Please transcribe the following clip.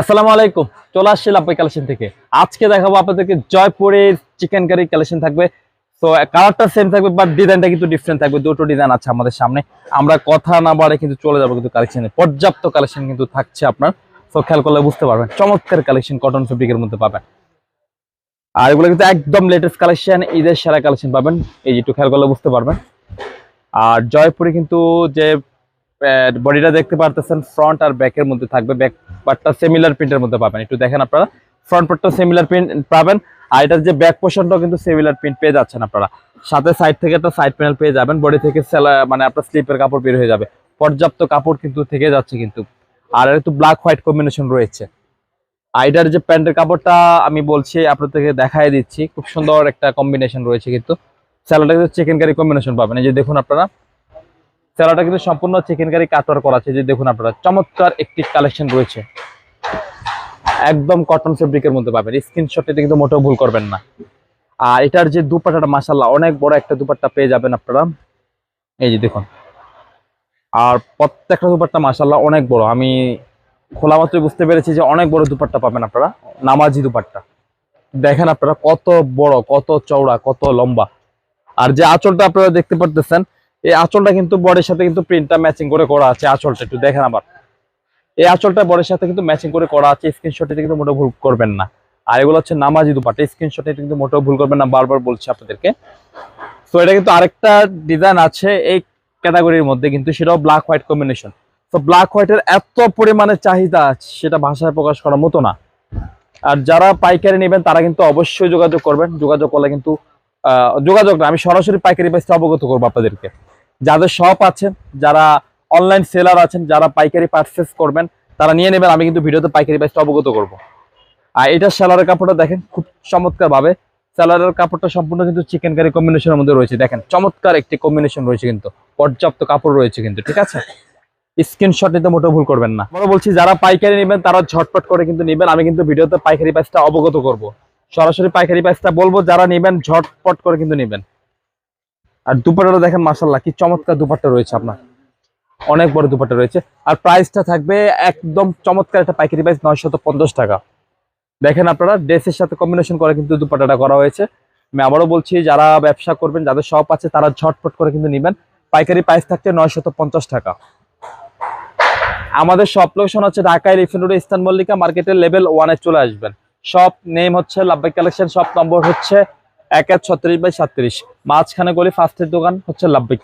আসসালামু আলাইকুম, চলে আসছি লাভবাই কালেকশন থেকে। আজকে দেখাবো আপনাদেরকে জয়পুরের চিকেন কারি কালেকশন থাকবে। তো কালারটা সেম থাকবে বাট ডিজাইনটা কিন্তু ডিফারেন্ট থাকবে। দুটো ডিজাইন আছে আমাদের সামনে। আমরা কথা না বাড়ে কিন্তু চলে যাব কিন্তু কালেকশনে পর্যাপ্ত কালেকশন কিন্তু থাকছে আপনার। তো খেয়াল করলে বুঝতে পারবেন, চমৎকার কালেকশন কটন ফেব্রিকের মধ্যে পাবেন। আর এগুলো কিন্তু একদম লেটেস্ট কালেকশন ঈদের সেরা কালেকশন পাবেন। এই যে একটু খেয়াল করলে বুঝতে পারবেন। আর জয়পুরে কিন্তু যে বডিটা দেখতে পারতেছেন ফ্রন্ট আর ব্যাকের মধ্যে থাকবে। ব্যাক পার্টটা সিমিলার প্রিন্টের মধ্যে পাবেন। একটু দেখেন আপনারা। ফ্রন্ট পার্টটা সেমিলার প্রিন্ট পাবেন। আর এটার যে ব্যাক পোর্শনটাও কিন্তু সেমিলার প্রিন্ট পেয়ে যাচ্ছেন আপনারা। সাথে সাইড থেকে একটা সাইড প্যানেল পেয়ে যাবেন। বডি থেকে মানে আপনার স্লিপের কাপড় বের হয়ে যাবে। পর্যাপ্ত কাপড় কিন্তু থেকে যাচ্ছে কিন্তু। আর একটু ব্ল্যাক হোয়াইট কম্বিনেশন রয়েছে। আইডার যে প্যান্টের কাপড়টা আমি বলছি আপনাদেরকে দেখাই দিচ্ছি। খুব সুন্দর একটা কম্বিনেশন রয়েছে কিন্তু। স্যালাডটা কিন্তু চিকেন কারি কম্বিনেশন পাবেন। এই যে দেখুন আপনারা। স্যালাডটা কিন্তু সম্পূর্ণ চিকেন কারি কাটওয়ার করা আছে। যে দেখুন আপনারা, চমৎকার একটি কালেকশন রয়েছে। একদম কটন ফেব্রিকের মধ্যে পাবেন। স্ক্রিনশটে কিন্তু মোটেও ভুল করবেন না। আর এটার যে দুপাটাটা মাসাল্লাহ অনেক বড় একটা দুপাট্টা পেয়ে যাবেন আপনারা। এই যে দেখুন। আর প্রত্যেকটা দুপাট্টা মাসাল্লাহ অনেক বড়। আমি খোলা মাত্রই বুঝতে পেরেছি যে অনেক বড় দুপাট্টা পাবেন আপনারা। নামাজি দুপাট্টা। দেখেন আপনারা, কত বড়, কত চওড়া, কত লম্বা। আর যে আঁচলটা আপনারা দেখতে পারতেছেন এই আঁচলটা কিন্তু বডির সাথে কিন্তু প্রিন্টটা ম্যাচিং করে করা আছে, আঁচলটা একটু দেখেন আবার। এই আঁচলটা বডির সাথে কিন্তু ম্যাচিং করে করা আছে স্ক্রিনশটে কিন্তু মোটেও ভুল করবেন না। আর এগুলো হচ্ছে নামাজি দুপাট্টা স্ক্রিনশটে কিন্তু মোটেও ভুল করবেন না, বারবার বলছি আপনাদেরকে। তো এটা কিন্তু আরেকটা ডিজাইন আছে, এই ক্যাটাগরির মধ্যে কিন্তু সেটাও ব্ল্যাক হোয়াইট কম্বিনেশন তো ব্ল্যাক হোয়াইটের এত পরিমাণে চাহিদা আছে, সেটা ভাষায় প্রকাশ করার মতো না। আর যারা পাইকারি নেবেন, তারা কিন্তু অবশ্যই যোগাযোগ করবেন। যোগাযোগ করলে কিন্তু যোগাযোগ না, আমি সরাসরি পাইকারি প্রাইসে অবগত করব আপনাদেরকে। যাদের শপ আছেন, যারা অনলাইন সেলার আছেন, যারা পাইকারি পারচেস করবেন, তারা নিয়ে নেবেন, আমি কিন্তু ভিডিওতে পাইকারি প্রাইসটা অবগত করব। আর এটা সেলারের কাপড়টা দেখেন, খুব চমৎকার ভাবে সেলারের কাপড়টা সম্পূর্ণ কিন্তু চিকেন কারি কম্বিনেশনের মধ্যে রয়েছে। দেখেন, চমৎকার একটি কম্বিনেশন রয়েছে কিন্তু, পর্যাপ্ত কাপড় রয়েছে কিন্তু, ঠিক আছে? স্ক্রিনশট নিতে মোটেও ভুল করবেন না। আমরা বলছি, যারা পাইকারি নেবেন, তারা ঝটপট করে কিন্তু নেবেন, আমি কিন্তু ভিডিওতে পাইকারি প্রাইসটা অবগত করব। সরাসরি পাইকারি প্রাইসটা বলব, যারা নেবেন, ঝটপট করে কিন্তু নেবেন। আর দুপাট্টাটা দেখেন মাসাল্লাহ কি চমৎকার দুপাট্টা রয়েছে আপনার। অনেক বড় দুপাট্টা রয়েছে। আর প্রাইসটা থাকবে একদম চমৎকার একটা পাইকারি প্রাইস নয়শত পঞ্চাশ টাকা। দেখেন আপনারা ড্রেসের সাথে কম্বিনেশন করে কিন্তু দুপাটাটা করা হয়েছে। আমি আবারও বলছি, যারা ব্যবসা করবেন, যাদের শপ আছে, তারা ঝটপট করে কিন্তু নেবেন। পাইকারি প্রাইস থাকছে নয়শত পঞ্চাশ টাকা। আমাদের শপ লোকেশন হচ্ছে ঢাকায় এলিফেন্ট রোড ইস্টার্ন মল্লিকা মার্কেটের লেভেল ওয়ানে চলে আসবেন। শপ নেম হচ্ছে লাভবাই কালেকশন শপ নম্বর হচ্ছে এক এক ছত্রিশ বাই সাত্রিশ মাঝখানে গলি ফার্স্টের দোকান হচ্ছে লাভবিক